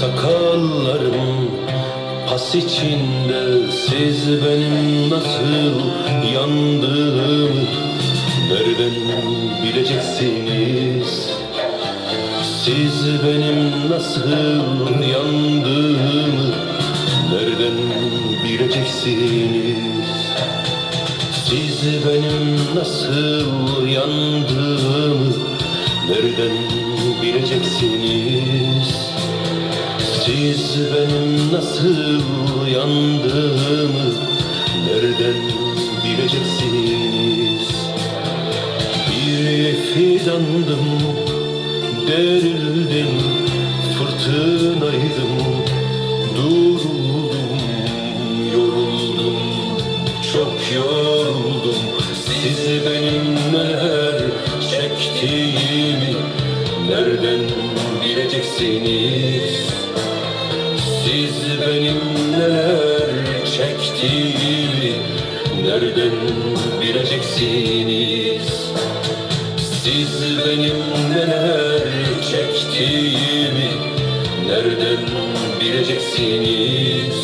Sakallarım pas içinde Siz benim nasıl yandığımı Nereden bileceksiniz? Siz benim nasıl yandığımı Nereden bileceksiniz? Siz benim nasıl yandığımı Nereden bileceksiniz Siz benim nasıl yandığımı Nereden bileceksiniz? Bir fidandım Derildim Fırtınaydım Duruldum Yoruldum Çok yoruldum. Siz benim neler çektiğimi Nereden bileceksiniz Siz benim neler çektiğimi Nereden bileceksiniz? Siz benim neler çektiğimi Nereden bileceksiniz?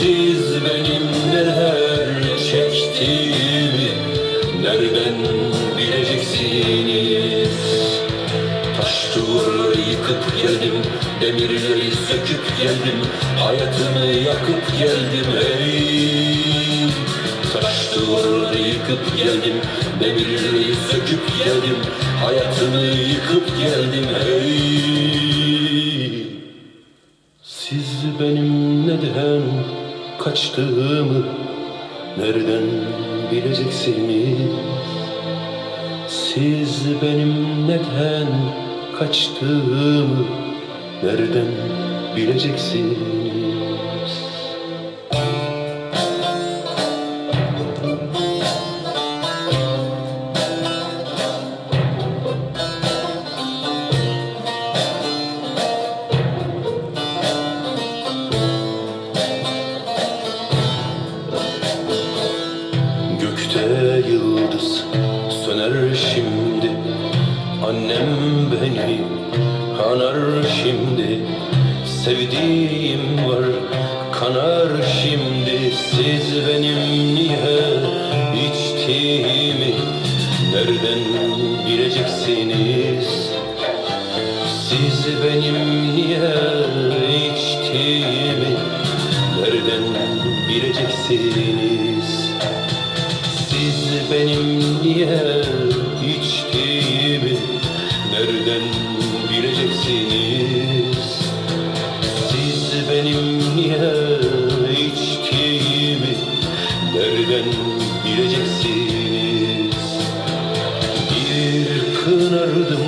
Siz benim neler çektiğimi Nereden bileceksiniz? Taş duvarları yıkıp geldim Demirleri söküp geldim Hayatımı yakıp geldim ey Taş duvarları yıkıp geldim Demirleri söküp geldim Hayatımı yıkıp geldim ey Siz benim neden kaçtığımı Nereden bileceksiniz? Siz benim neden kaçtığımı nereden bileceksiniz? Beni anar şimdi Sevdiğim var kanar şimdi. Siz benim niye içtiğimi Nereden bileceksiniz? Siz benim niye içtiğimi Nereden bileceksiniz? Siz benim niye bileceksiniz? Siz benim niye içtiğimi nereden bileceksiniz? Bir kınardım,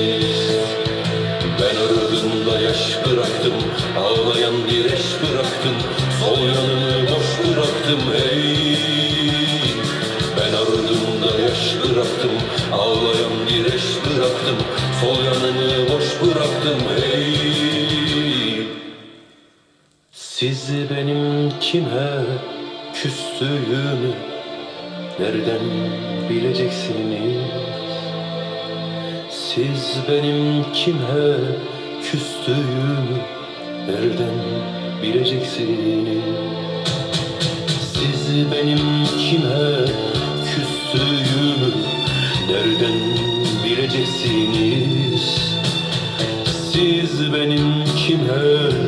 Sol yanımı boş bıraktım hey. Ben ardında yaş bıraktım, ağlayan bir eş bıraktım, sol yanımı boş bıraktım hey. Siz benim kime küstüğümü nereden bileceksiniz? Siz benim kime küstüğümü nereden bileceksiniz? Siz benim kime küstüğümü nereden bileceksiniz? Siz benim kime